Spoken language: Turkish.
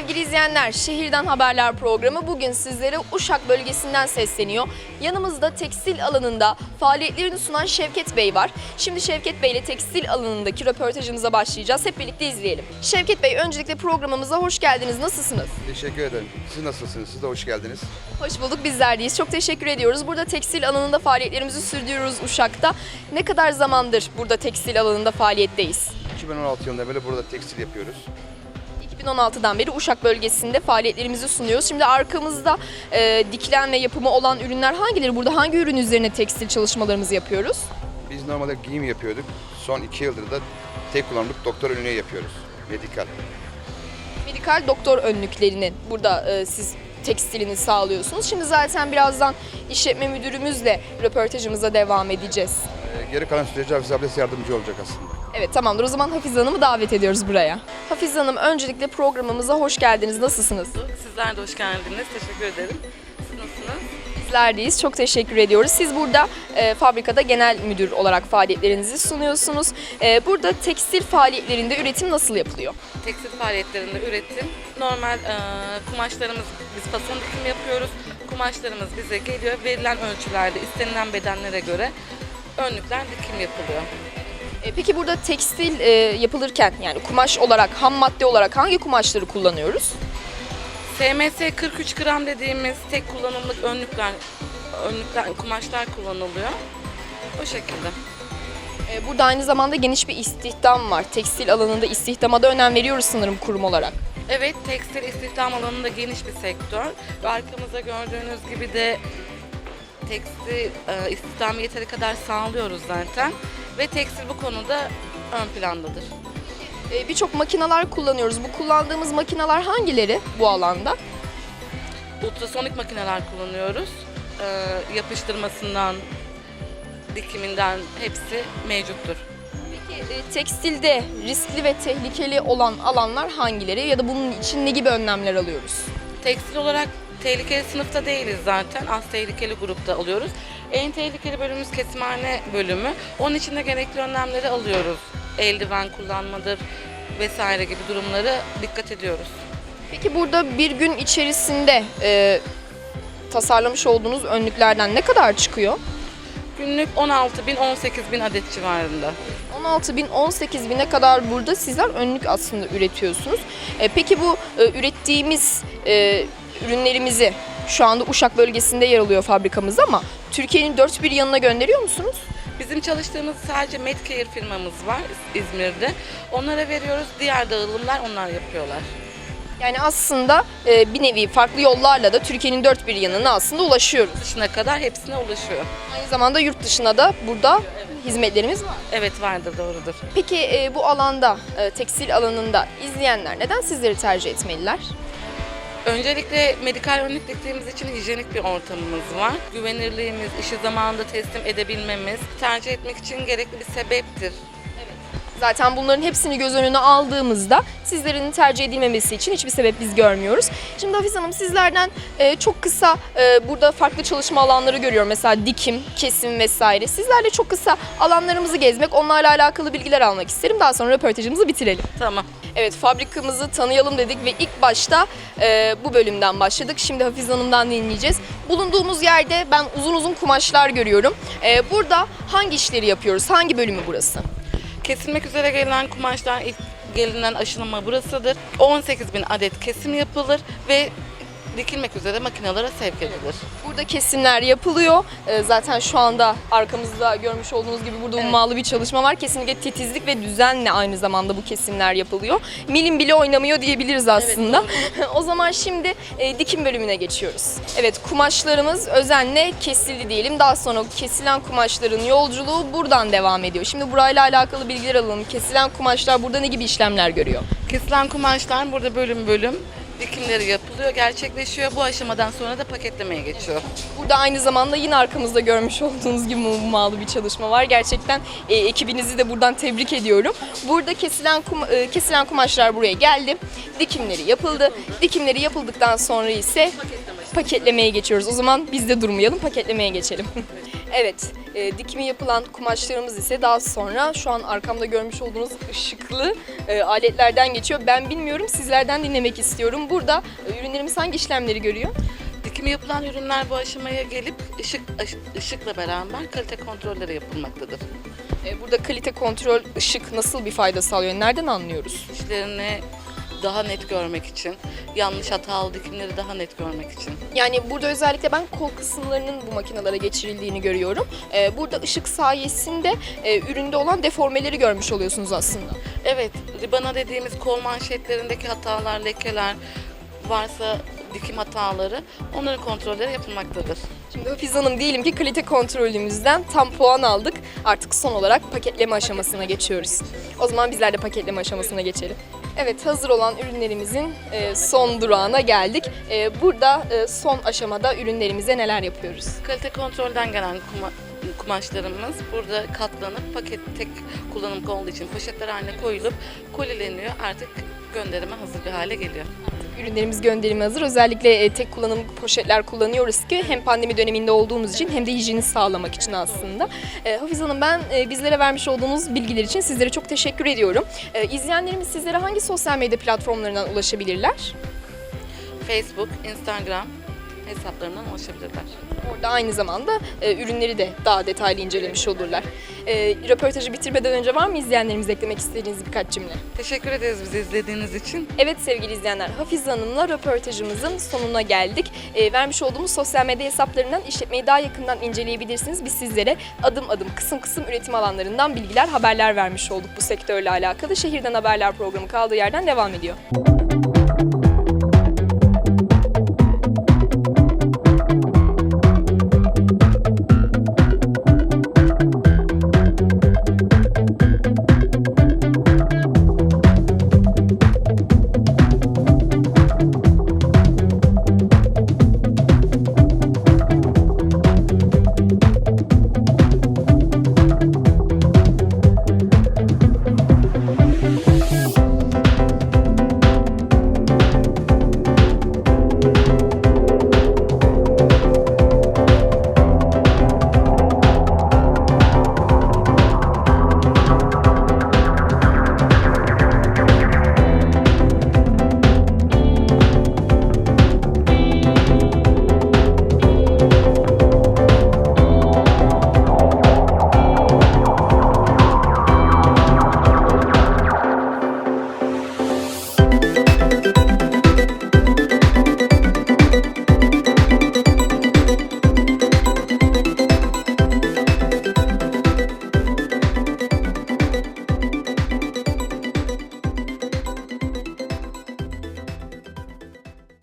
Sevgili izleyenler, Şehirden Haberler programı bugün sizlere Uşak bölgesinden sesleniyor. Yanımızda tekstil alanında faaliyetlerini sunan Şevket Bey var. Şimdi Şevket Bey ile tekstil alanındaki röportajımıza başlayacağız. Hep birlikte izleyelim. Şevket Bey öncelikle programımıza hoş geldiniz. Nasılsınız? Teşekkür ederim. Siz nasılsınız? Siz de hoş geldiniz. Hoş bulduk bizler deyiz. Çok teşekkür ediyoruz. Burada tekstil alanında faaliyetlerimizi sürdürüyoruz Uşak'ta. Ne kadar zamandır burada tekstil alanında faaliyetteyiz? 2016 yılında beri burada tekstil yapıyoruz. 2016'dan beri Uşak bölgesinde faaliyetlerimizi sunuyoruz. Şimdi arkamızda e, dikilen ve yapımı olan ürünler hangileri? Burada hangi ürün üzerine tekstil çalışmalarımızı yapıyoruz? Biz normalde giyim yapıyorduk. Son iki yıldır da tek kullanımlık doktor önlüğü yapıyoruz. Medikal. Medikal doktor önlüklerini burada e, siz tekstilini sağlıyorsunuz. Şimdi zaten birazdan işletme müdürümüzle röportajımıza devam edeceğiz. Ee, geri kalan sürece Hafize ablası yardımcı olacak aslında. Evet tamamdır o zaman Hafize Hanım'ı davet ediyoruz buraya. Hafize Hanım öncelikle programımıza hoş geldiniz. Nasılsınız? Sizler de hoş geldiniz. Teşekkür ederim. Siz nasılsınız? Bizlerdeyiz. Çok teşekkür ediyoruz. Siz burada e, fabrikada genel müdür olarak faaliyetlerinizi sunuyorsunuz. E, burada tekstil faaliyetlerinde üretim nasıl yapılıyor? Tekstil faaliyetlerinde üretim. Normal e, kumaşlarımız, biz fason dikim yapıyoruz. Kumaşlarımız bize geliyor. Verilen ölçülerde, istenilen bedenlere göre önlükler dikim yapılıyor. E, peki burada tekstil e, yapılırken yani kumaş olarak, ham madde olarak hangi kumaşları kullanıyoruz? SMS 43 gram dediğimiz tek kullanımlık önlükler, önlükler, kumaşlar kullanılıyor. O şekilde. E, burada aynı zamanda geniş bir istihdam var. Tekstil alanında istihdama da önem veriyoruz sanırım kurum olarak. Evet, tekstil istihdam alanında geniş bir sektör. Ve arkamızda gördüğünüz gibi de tekstil e, istihdamı yeteri kadar sağlıyoruz zaten. Ve tekstil bu konuda ön plandadır. E, Birçok makineler kullanıyoruz. Bu kullandığımız makineler hangileri bu alanda? Ultrasonik makineler kullanıyoruz. E, yapıştırmasından, dikiminden hepsi mevcuttur. Peki e, tekstilde riskli ve tehlikeli olan alanlar hangileri ya da bunun için ne gibi önlemler alıyoruz? Tekstil olarak tehlikeli sınıfta değiliz zaten. Az tehlikeli grupta alıyoruz. En tehlikeli bölümümüz kesimhane bölümü. Onun için de gerekli önlemleri alıyoruz. Eldiven kullanmadır vesaire gibi durumları dikkat ediyoruz. Peki burada bir gün içerisinde e, tasarlamış olduğunuz önlüklerden ne kadar çıkıyor? Günlük 16 bin 18 bin adet civarında. 16 bin, 18 bine kadar burada sizler önlük aslında üretiyorsunuz. E, peki bu e, ürettiğimiz e, ürünlerimizi şu anda Uşak bölgesinde yer alıyor fabrikamız ama Türkiye'nin dört bir yanına gönderiyor musunuz? Bizim çalıştığımız sadece Medcare firmamız var İzmir'de. Onlara veriyoruz. Diğer dağılımlar onlar yapıyorlar. Yani aslında e, bir nevi farklı yollarla da Türkiye'nin dört bir yanına aslında ulaşıyoruz. Dışına kadar hepsine ulaşıyor. Aynı zamanda yurt dışına da burada hizmetlerimiz var. Evet vardır doğrudur. Peki e, bu alanda, e, tekstil alanında izleyenler neden sizleri tercih etmeliler? Öncelikle medikal önlük diktiğimiz için hijyenik bir ortamımız var. Güvenirliğimiz, işi zamanında teslim edebilmemiz, tercih etmek için gerekli bir sebeptir. Zaten bunların hepsini göz önüne aldığımızda sizlerin tercih edilmemesi için hiçbir sebep biz görmüyoruz. Şimdi Hafize Hanım sizlerden e, çok kısa e, burada farklı çalışma alanları görüyorum. Mesela dikim, kesim vesaire. Sizlerle çok kısa alanlarımızı gezmek, onlarla alakalı bilgiler almak isterim. Daha sonra röportajımızı bitirelim. Tamam. Evet fabrikamızı tanıyalım dedik ve ilk başta e, bu bölümden başladık. Şimdi Hafize Hanım'dan dinleyeceğiz. Bulunduğumuz yerde ben uzun uzun kumaşlar görüyorum. E, burada hangi işleri yapıyoruz? Hangi bölümü burası? Kesilmek üzere gelen kumaşlar ilk gelinen aşılama burasıdır. 18 bin adet kesim yapılır ve dikilmek üzere makinalara sevk edilir. Burada kesimler yapılıyor. Ee, Zaten şu anda arkamızda görmüş olduğunuz gibi burada ummalı bir çalışma var. Kesinlikle titizlik ve düzenle aynı zamanda bu kesimler yapılıyor. Milim bile oynamıyor diyebiliriz aslında. o zaman şimdi e, dikim bölümüne geçiyoruz. Evet kumaşlarımız özenle kesildi diyelim. Daha sonra kesilen kumaşların yolculuğu buradan devam ediyor. Şimdi burayla alakalı bilgiler alalım. Kesilen kumaşlar burada ne gibi işlemler görüyor? Kesilen kumaşlar burada bölüm bölüm dikimleri yapılıyor, gerçekleşiyor. Bu aşamadan sonra da paketlemeye geçiyor. Burada aynı zamanda yine arkamızda görmüş olduğunuz gibi ummalı bir çalışma var. Gerçekten e, ekibinizi de buradan tebrik ediyorum. Burada kesilen kum- e, kesilen kumaşlar buraya geldi. Dikimleri yapıldı. Dikimleri yapıldıktan sonra ise paketlemeye geçiyoruz. O zaman biz de durmayalım, paketlemeye geçelim. Evet, e, dikimi yapılan kumaşlarımız ise daha sonra şu an arkamda görmüş olduğunuz ışıklı e, aletlerden geçiyor. Ben bilmiyorum, sizlerden dinlemek istiyorum. Burada e, ürünlerimiz hangi işlemleri görüyor? Dikimi yapılan ürünler bu aşamaya gelip ışık ışıkla beraber kalite kontrolleri yapılmaktadır. E, burada kalite kontrol, ışık nasıl bir fayda sağlıyor? Nereden anlıyoruz? İşlerini daha net görmek için, yanlış hatalı dikimleri daha net görmek için. Yani burada özellikle ben kol kısımlarının bu makinelere geçirildiğini görüyorum. E, burada ışık sayesinde e, üründe olan deformeleri görmüş oluyorsunuz aslında. Evet, ribana dediğimiz kol manşetlerindeki hatalar, lekeler varsa dikim hataları onların kontrolleri yapılmaktadır. Şimdi Hafize Hanım diyelim ki kalite kontrolümüzden tam puan aldık. Artık son olarak paketleme aşamasına geçiyoruz. O zaman bizler de paketleme aşamasına geçelim. Evet hazır olan ürünlerimizin e, son durağına geldik. E, Burada e, son aşamada ürünlerimize neler yapıyoruz? Kalite kontrolden gelen kuma- kumaşlarımız burada katlanıp paket tek kullanımlık olduğu için poşetler haline koyulup kolileniyor. Artık gönderime hazır bir hale geliyor. Ürünlerimiz gönderime hazır. Özellikle e, tek kullanımlık poşetler kullanıyoruz ki hem pandemi döneminde olduğumuz için hem de hijyeni sağlamak için aslında. E, Hafize Hanım ben e, bizlere vermiş olduğunuz bilgiler için sizlere çok teşekkür ediyorum. İzleyenlerimiz sizlere hangi sosyal medya platformlarından ulaşabilirler? Facebook, Instagram hesaplarından ulaşabilirler. Orada aynı zamanda e, ürünleri de daha detaylı incelemiş olurlar. E, röportajı bitirmeden önce var mı izleyenlerimize eklemek istediğiniz birkaç cümle? Teşekkür ederiz bizi izlediğiniz için. Evet sevgili izleyenler, Hafize Hanım'la röportajımızın sonuna geldik. E, vermiş olduğumuz sosyal medya hesaplarından işletmeyi daha yakından inceleyebilirsiniz. Biz sizlere adım adım, kısım kısım üretim alanlarından bilgiler, haberler vermiş olduk bu sektörle alakalı. Şehirden Haberler programı kaldığı yerden devam ediyor.